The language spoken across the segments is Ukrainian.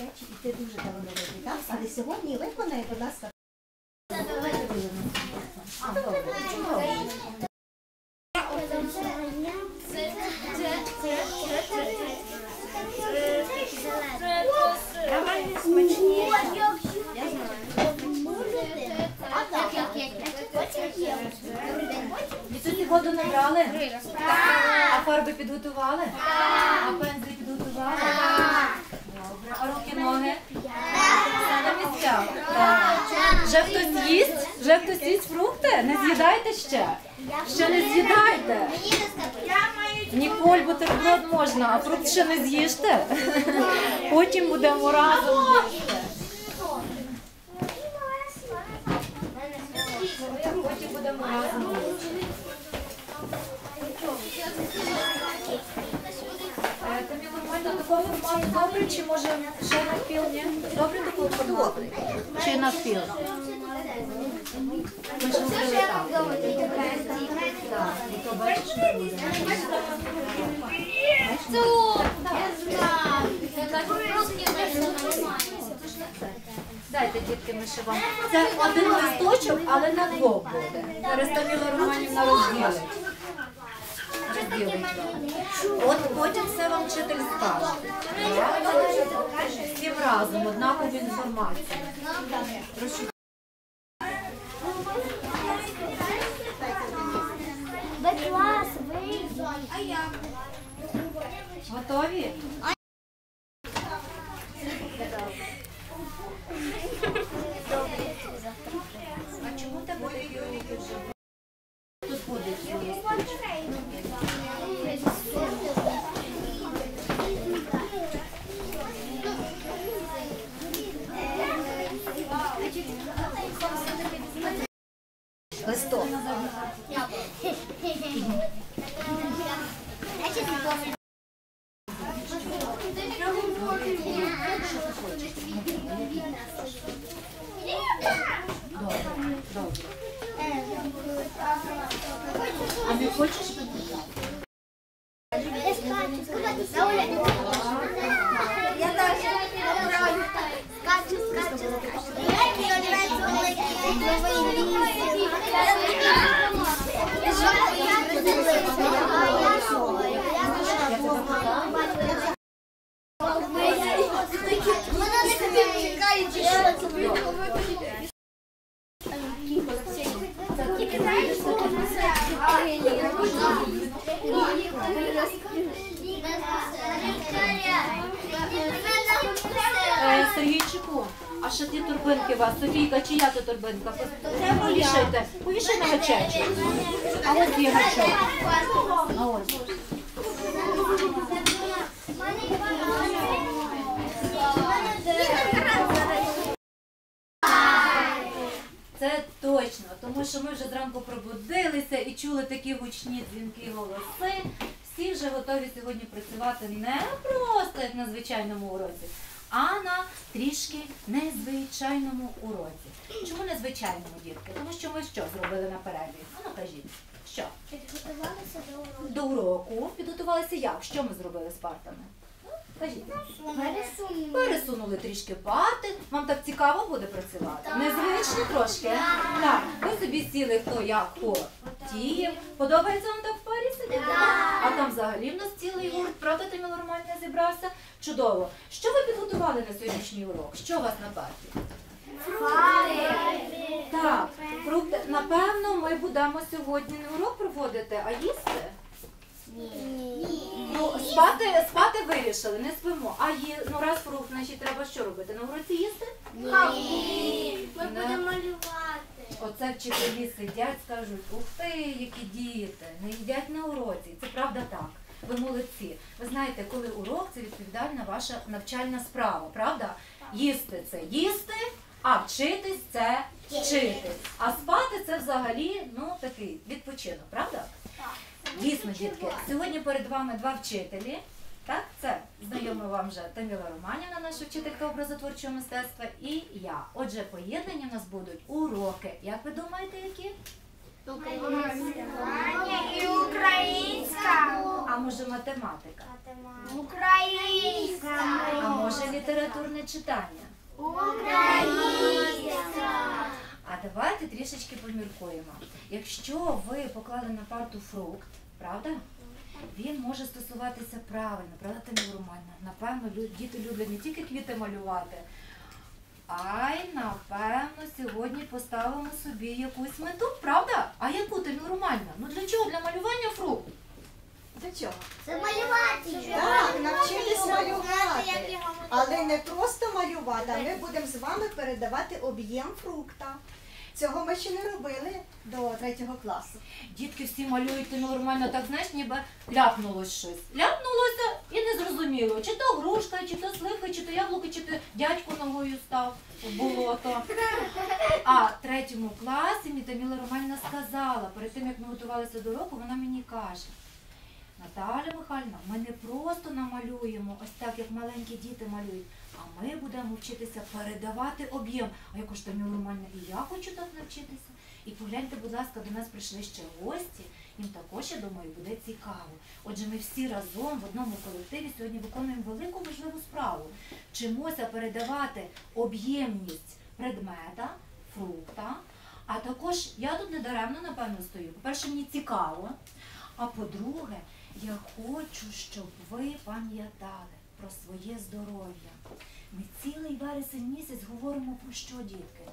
плечі, і ти дуже талановитий, так? Але сьогодні виконай, будь ласка. А, добре. Добре. Дітей воду набрали? А фарби підготували? А пензлі підготували? Руки, ноги? На місцях? Вже хтось їсть? Вже хтось їсть фрукти? Не з'їдайте ще? Ще не з'їдайте. Ніколь бутерброд можна, а фрукт ще не з'їжте. Потім будемо разом. Потім будемо разом їсти. Тобі добре, чи може ще навпіл, ні? Добре такого формату? Чи і то бачиш, що. Дайте, дітки, ми ще вам. Це один листочок, але на двох буде. Зараз Таміла Романівна розділить. Розділить. От потім все вам вчитель скаже. Всім разом, однакові інформацію. Прошу. Готові? А чому тебе вже? Тут буде 要不嘿嘿嘿 ось ось. Це точно, тому що ми вже зранку пробудилися і чули такі гучні дзвінки голоси. Всі вже готові сьогодні працювати не просто як на звичайному уроці, а на трішки незвичайному уроці. Чому незвичайному, дітки? Тому що ми що зробили на перерві? А ну кажіть, що? Підготувалися до уроку. До уроку підготувалися як? Що ми зробили з партами? Ну, Кажіть. Пересунемо. Пересунули трішки парти. Вам так цікаво буде працювати? Незвично трошки? Так. Ви собі сіли хто як хотів. Подобається вам так в парі сидіти? А там взагалі в нас цілий гурт, правда, ти нормально зібрався? Чудово. Що ви підготували на сьогоднішній урок? Що у вас на парті? Так, фрукти. Напевно, ми будемо сьогодні не урок проводити, а їсти. Ну, спати, спати вирішили, не спимо. А є, ну раз фрукт, значить треба що робити? На уроці їсти? Ми Да. будемо малювати. Оце вчителі сидять, скажуть, ух ти, які діти, не їдять на уроці. Це правда так. Ви молодці. Ви знаєте, коли урок це відповідальна ваша навчальна справа, правда? Їсти це їсти, а вчитись це вчитись. А спати це взагалі ну такий відпочинок, правда? Дійсно, дітки, сьогодні перед вами два вчителі. Так, це знайома вам вже Таміла Романівна, наша вчителька образотворчого мистецтва, і я. Отже, поєднані в нас будуть уроки. Як ви думаєте, які? І українська. А може математика? Українська. А може літературне читання? Українська. А давайте трішечки поміркуємо. Якщо ви поклали на парту фрукт, правда? Він може стосуватися правильно, правда, Таміла Романівна? Напевно, діти люблять не тільки квіти малювати, а й, напевно, сьогодні поставимо собі якусь мету, правда? А яку Таміла Романівна? Ну для чого? Для малювання фрукт? Для чого? Це малювати. Так, навчитись малювати. Але не просто малювати, а ми будемо з вами передавати об'єм фрукта. Цього ми ще не робили до третього класу. Дітки всі малюють нормально, так знаєш, ніби ляпнулось щось. Ляпнулося і не зрозуміло, чи то грушка, чи то слива, чи то яблуко, чи то дядько ногою став в болото. А в третьому класі мені Таміла Романівна сказала, перед тим як ми готувалися до року, вона мені каже. Наталя Михайлівна, ми не просто намалюємо ось так, як маленькі діти малюють, а ми будемо вчитися передавати об'єм. А я кажу, Таміла Романівна, і я хочу так навчитися. І погляньте, будь ласка, до нас прийшли ще гості. Їм також, я думаю, буде цікаво. Отже, ми всі разом в одному колективі сьогодні виконуємо велику важливу справу. Вчимося передавати об'ємність предмета, фрукта. А також я тут недаремно, напевно, стою. По-перше, мені цікаво. А по-друге, я хочу, щоб ви пам'ятали про своє здоров'я. Ми цілий вересень місяць говоримо про що, дітки?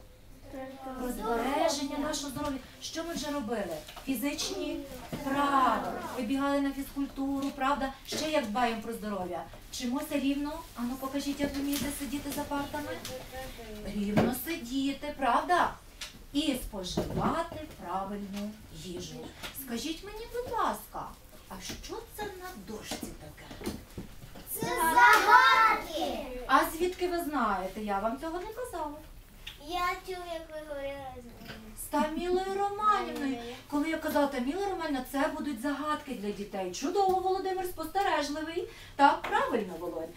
Про збереження нашого здоров'я. Що ми вже робили? Фізичні вправи. Ви бігали на фізкультуру, правда? Ще як дбаємо про здоров'я. Вчимося рівно. Ану, покажіть, як вмієте сидіти за партами. Рівно сидіти, правда? І споживати правильну їжу. Скажіть мені, будь ласка, а що це на дошці таке? Це загадки. А звідки ви знаєте? Я вам цього не казала. Я чув, як ви говорили. З Тамілою Романівною. Коли я казала Таміла Романівна, це будуть загадки для дітей. Чудово, Володимир, спостережливий. Так, правильно, Володь.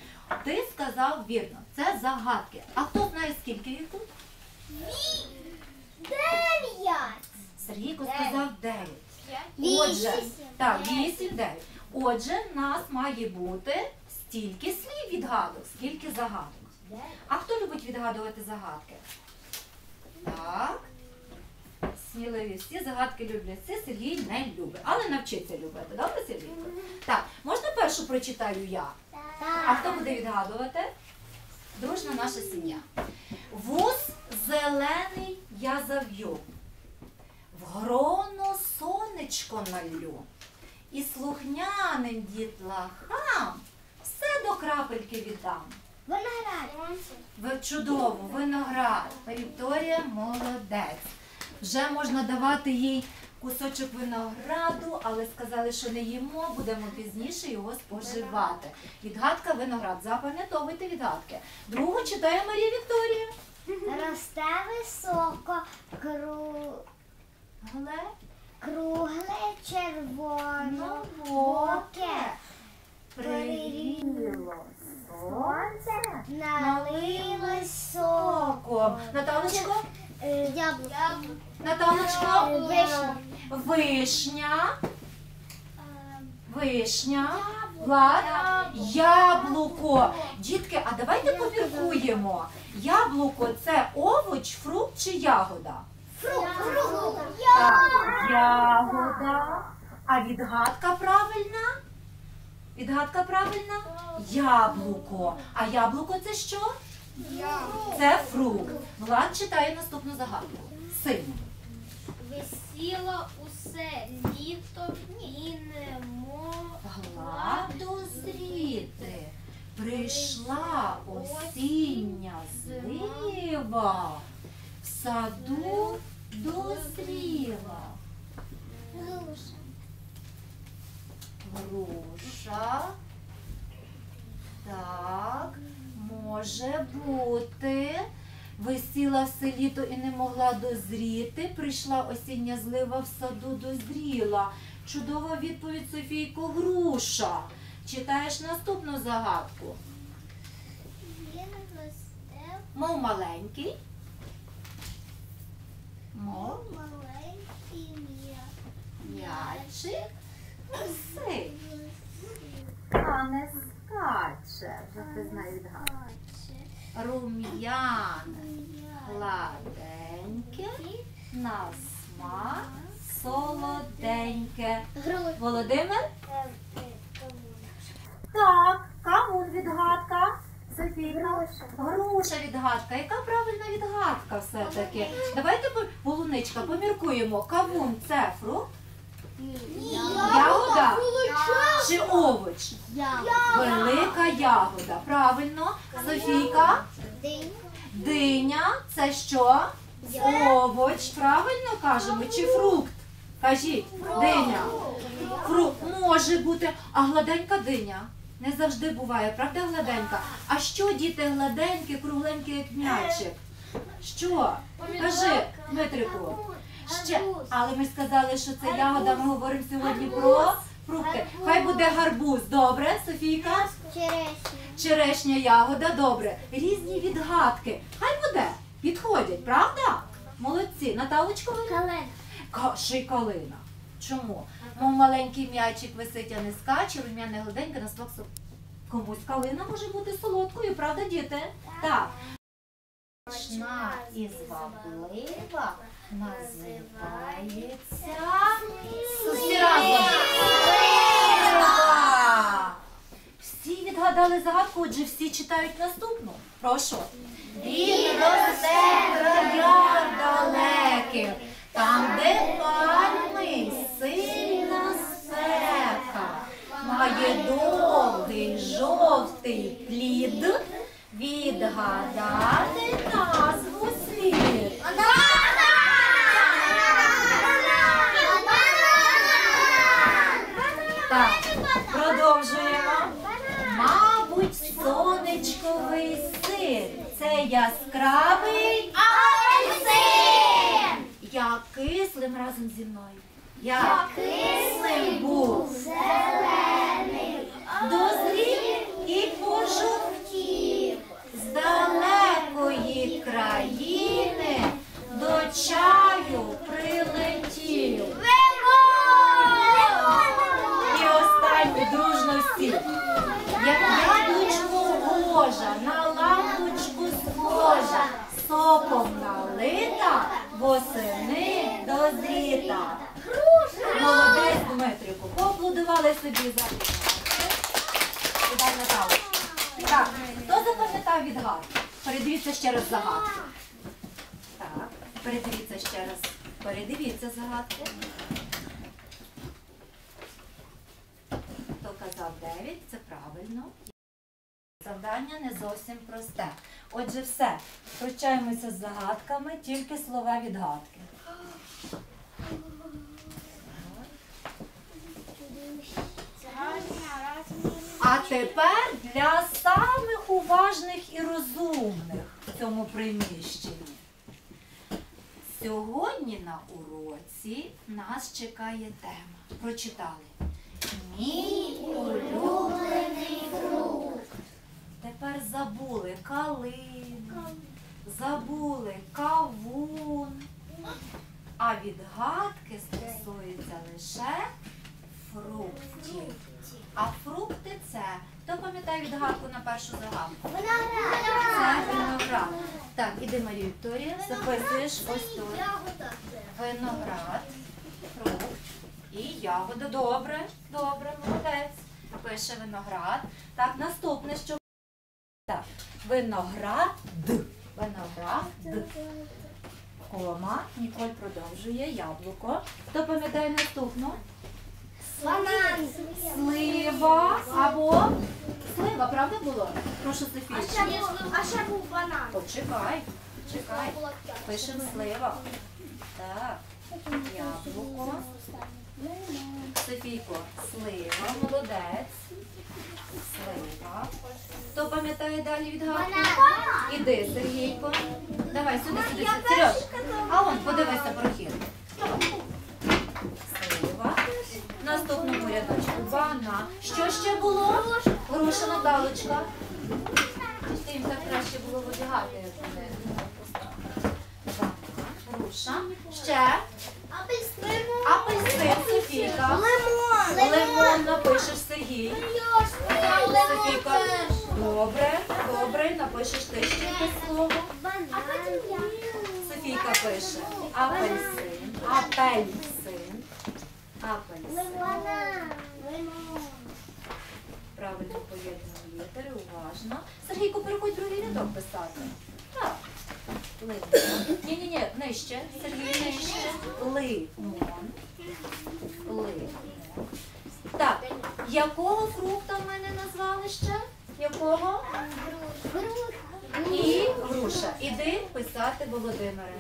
Ти сказав вірно, це загадки. А хто знає, скільки їх тут? Дев'ять. Сергійко сказав 9. Отже, так, 8, 9. Отже, в нас має бути стільки слів відгадок, скільки загадок. А хто любить відгадувати загадки? Так. Сміливі всі загадки люблять. Це Сергій не любить. Але навчиться любити. Добре, Сергій? Так, можна першу прочитаю я? А хто буде відгадувати? Дружна наша сім'я. Вуз зелений я зав'ю, в гроно сонечко налю, і слухняним дітлахам все до крапельки віддам. Виноград. Ви чудово, виноград. Вікторія молодець. Вже можна давати їй кусочок винограду, але сказали, що не їмо, будемо пізніше його споживати. Відгадка виноград. Запам'ятовуйте відгадки. Другу читає Марія Вікторія. Росте високо, кру... Гле, кругле, червоно, боке, приліло сонце, налилось соком. Наталочко, Яблуко. Наталочко, Вишня. вишня, вишня, Влад, яблуко. Дітки, а давайте поміркуємо. Яблуко це овоч, фрукт чи ягода? Фрукт. Так, ягода. А відгадка правильна? Відгадка правильна? Яблуко. А яблуко це що? Це фрукт. Влад читає наступну загадку. Синю. Висіло усе літо і не могла Гладозріти. Прийшла осіння злива, в саду дозріла. груша. Груша. Так, може бути. Висіла все літо і не могла дозріти. Прийшла осіння злива в саду дозріла. Чудова відповідь Софійко груша. Читаєш наступну загадку. Він росте Мов маленький. Мов. маленький М'ячик синій. А не скаче. Вже ти знаєш відгадку. Рум'яне, гладеньке, на смак солоденьке. Володимир? Так, кавун відгадка. Софійка. Груша відгадка. Яка правильна відгадка все-таки? Давайте полуничка поміркуємо. Кавун це фрукт? Ягода? Чи овоч? Велика ягода. Правильно. Софійка? Диня це що? Овоч. Правильно кажемо? Чи фрукт? Кажіть, диня. Фрукт може бути, а гладенька диня. Не завжди буває, правда, гладенька? А що діти гладенькі, кругленькі, як м'ячик? Що? Кажи, Дмитрику. Ще, але ми сказали, що це ягода, ми говоримо сьогодні про фрукти. Хай буде гарбуз, добре, Софійка? Черешня Черешня ягода, добре. Різні відгадки. Хай буде. Підходять, правда? Молодці. Й калина. Чому? Мов маленький м'ячик висить, а не скаче, рум'яне гладеньке на смак Комусь калина може бути солодкою, правда, діти? Так. Смачна і зваблива називається. Слива. Всі відгадали загадку, отже всі читають наступну. Прошу. Він росте в краях далеких, там, де пальми спека, має довгий жовтий плід, відгадати назву слід. Так, продовжуємо. Мабуть, сонечковий син. Це яскравий як кислим разом зі мною. Як кислим був. зелений, Дозрів і пожовтів. З далекої країни до чаю прилетів. І останнє дружно всі. Як яблучко гожа, на лампочку схожа, соком налита, восени дозріта. Молодець, Дмитрику, поаплодували собі за Так, хто запам'ятав відгадку? Передивіться ще раз загадку. Так, передивіться ще раз. Передивіться загадку. Хто казав 9, це правильно. Завдання не зовсім просте. Отже, все. Прощаємося з загадками, тільки слова відгадки. А тепер для самих уважних і розумних в цьому приміщенні. Сьогодні на уроці нас чекає тема. Прочитали. Мій улюблений фрукт. Тепер забули калину, забули кавун. А відгадки стосуються лише фруктів. А фрукти це. Хто пам'ятає відгадку на першу загадку? Це виноград. Так, іди, Марія Вікторія, записуєш ось тут. Виноград, фрукт і ягода. Добре, добре, молодець. Пише виноград. Так, наступне, що так. Виноград. Виноград. Кома. Ніколь продовжує. Яблуко. Хто пам'ятає наступну? Слива або слива, правда було? Прошу Софійчик. А ще був банан. Почекай, чекай. Пишемо слива. Так. Яблуко. Софійко, слива, молодець. Слива. Хто пам'ятає далі від відгадку? Іди, Сергійко. Давай сюди, сюди, сюди. Сереж. А он, подивися прохід. Слива. В Наступному рядочку. Що ще було? Груша Наталочка. Їм так краще було вибігати, як вони поставили. Банан, груша. Ще. Апельсин, Софія. Сергій. Софійка. Добре, добре, напишеш ти ще якесь слово. Софійка пише. Апельсин. Апельсин. Апельсин. Правильно поєднуємо літери, уважно. Сергійко, переходь другий рядок писати. Так. Лимон. Ні-ні-ні, нижче. Сергій, нижче. Лимон. Лимон. Так, якого фрукта в мене назвали ще? Якого? І груша. Іди писати Володимире.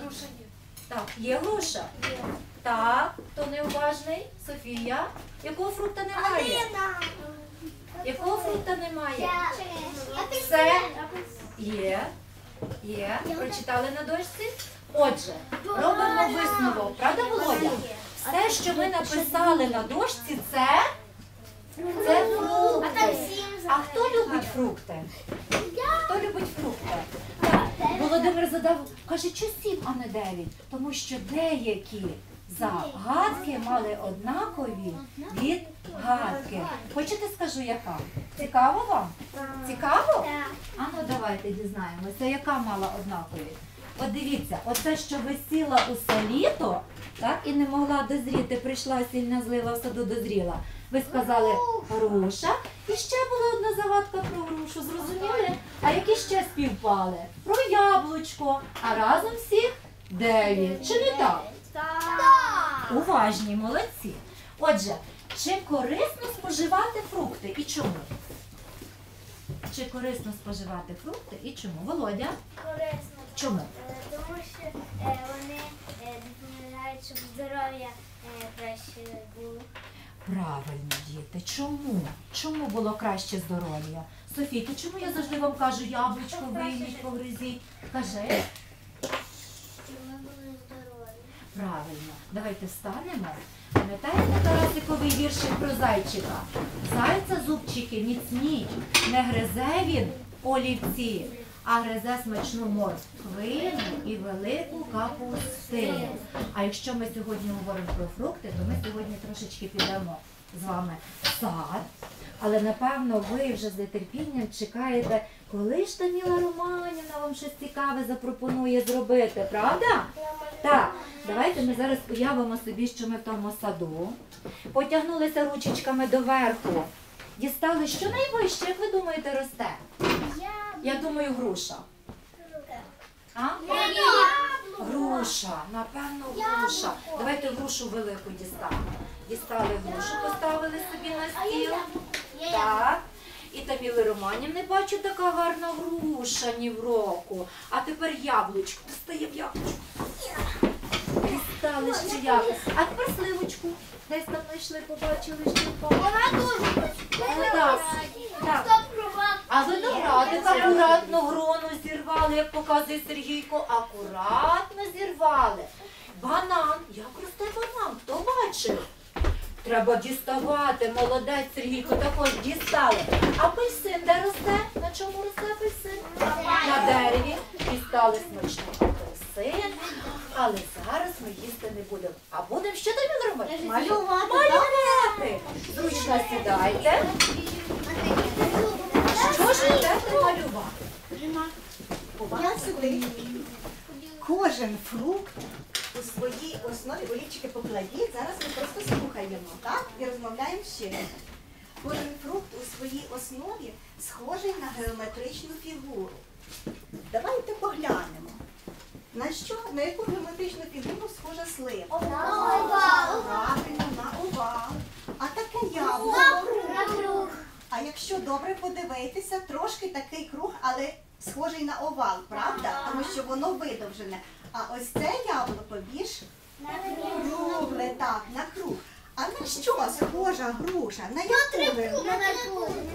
Груша є. Так, є груша? Так, хто неуважний? Софія. Якого фрукта немає? Якого фрукта немає? Все є. Є. Прочитали на дошці? Отже, робимо висновок. Правда, Володя? Все, що ми написали на дошці, це, це фрукти. А хто любить фрукти? Хто любить фрукти? Так, Володимир задав, каже, чи сім, а не дев'ять? Тому що деякі загадки мали однакові відгадки. Хочете скажу, яка? Цікаво вам? Цікаво? А ну давайте дізнаємося, яка мала однакові. От дивіться, оце, що висіла усе літо, так, і не могла дозріти, прийшла сильна злива в саду дозріла. Ви сказали груша, і ще була одна загадка про грушу, зрозуміли? А які ще співпали? Про яблучко, а разом всіх дев'ять. Чи не так? Уважні, молодці. Отже, чи корисно споживати фрукти і чому? Чи корисно споживати фрукти і чому? Володя? Корисно. Чому? Е, Тому що е, вони е, допомагають, щоб здоров'я краще було. Правильно, діти. Чому? Чому було краще здоров'я? Софійка, чому я завжди вам кажу яблучко вийміть, погризіть? Кажи. Щоб ми були здорові. Правильно. Давайте встанемо. Пам'ятаєте Тарасиковий віршик про зайчика? Зайця зубчики міцні, не гризе він олівці, а гризе смачну морквину і велику капустину. А якщо ми сьогодні говоримо про фрукти, то ми сьогодні трошечки підемо з вами в сад. Але напевно ви вже з нетерпінням чекаєте, коли ж Таміла Романівна вам щось цікаве запропонує зробити, правда? Так, давайте ми зараз уявимо собі, що ми в тому саду. Потягнулися ручечками доверху. Дістали, що найвище, як ви думаєте, росте? Я думаю, груша. А? Груша, напевно, груша. Давайте грушу велику дістанемо. Дістали грушу, поставили собі на стіл. Так. І Таміли Романівни бачу така гарна груша ні в року. А тепер яблучко. Достаємо яблучко. Дістали ще яблучко. А тепер сливочку. Десь там знайшли, побачили, що впало. Вона дуже Так. Так. А виноградик акуратно грону зірвали, як показує Сергійко, акуратно зірвали. Банан. Як росте банан? Хто бачив? Треба діставати. Молодець Сергійко також дістали. Апельсин де росте? На чому росте апельсин? На дереві. Дістали смачний апельсин. Але зараз ми їсти не будемо. А будемо що тобі робити? Малювати. Малювати. Зручно сідайте. Що ж ви будете малювати? Кожен фрукт у своїй основі, олівчики покладіть, зараз ми просто слухаємо, так? І розмовляємо ще. Кожен фрукт у своїй основі схожий на геометричну фігуру. Давайте поглянемо. На що, на яку геометричну фігуру схожа слива? Правильно, на овал. А таке яблуко. А якщо добре подивитися, трошки такий круг, але схожий на овал, правда? Тому що воно видовжене. А ось це яблуко більш кругле, так, на круг. А на що схожа груша? На яку? На трикутник,